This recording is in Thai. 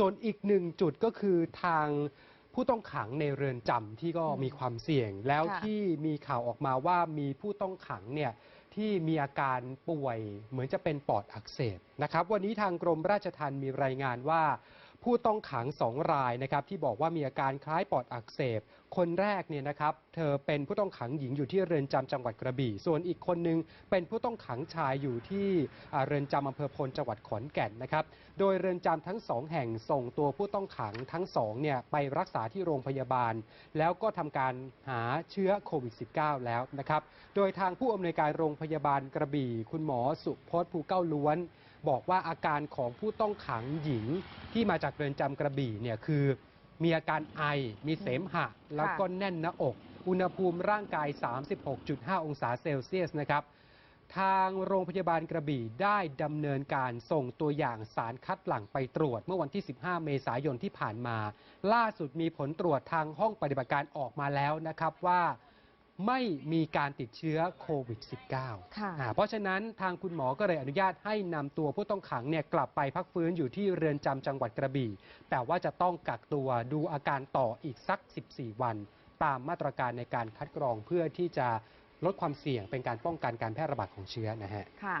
ส่วนอีกหนึ่งจุดก็คือทางผู้ต้องขังในเรือนจำที่ก็อืมมีความเสี่ยง แล้วค่ะ ที่มีข่าวออกมาว่ามีผู้ต้องขังเนี่ยที่มีอาการป่วยเหมือนจะเป็นปอดอักเสบนะครับ วันนี้ทางกรมราชทัณฑ์มีรายงานว่า ผู้ต้องขังสองรายนะครับที่บอกว่ามีอาการคล้ายปอดอักเสบ คนแรกเนี่ยนะครับเธอเป็นผู้ต้องขังหญิงอยู่ที่เรือนจำจังหวัดกระบี่ ส่วนอีกคนนึงเป็นผู้ต้องขังชายอยู่ที่เรือนจำอำเภอพลจังหวัดขอนแก่นนะครับ โดยเรือนจำทั้งสองแห่งส่งตัวผู้ต้องขังทั้งสองเนี่ยไปรักษาที่โรงพยาบาล แล้วก็ทำการหาเชื้อโควิด -19 แล้วนะครับ โดยทางผู้อำนวยการโรงพยาบาลกระบี่ คุณหมอสุพจน์ภูเก้าล้วน บอกว่าอาการของผู้ต้องขังหญิงที่มาจากเรือนจำกระบี่เนี่ยคือ มีอาการไอ มีเสมหะ แล้วก็แน่นหน้าอก อุณหภูมิร่างกาย 36.5 องศาเซลเซียสนะครับ ทางโรงพยาบาลกระบี่ได้ดำเนินการส่งตัวอย่างสารคัดหลั่งไปตรวจ เมื่อวันที่ 15 เมษายนที่ผ่านมา ล่าสุดมีผลตรวจทางห้องปฏิบัติการออกมาแล้วนะครับว่า ไม่มีการติดเชื้อโควิด -19 ค่ะอ่าเพราะฉะนั้นทางคุณหมอก็เลยอนุญาตให้นำตัวผู้ต้องขังเนี่ยกลับไปพักฟื้นอยู่ที่เรือนจำจังหวัดกระบี่ แต่ว่าจะต้องกักตัวดูอาการต่ออีกสัก 14 วัน ตามมาตรการในการคัดกรองเพื่อที่จะลดความเสี่ยงเป็นการป้องกันการแพร่ระบาดของเชื้อนะฮะค่ะ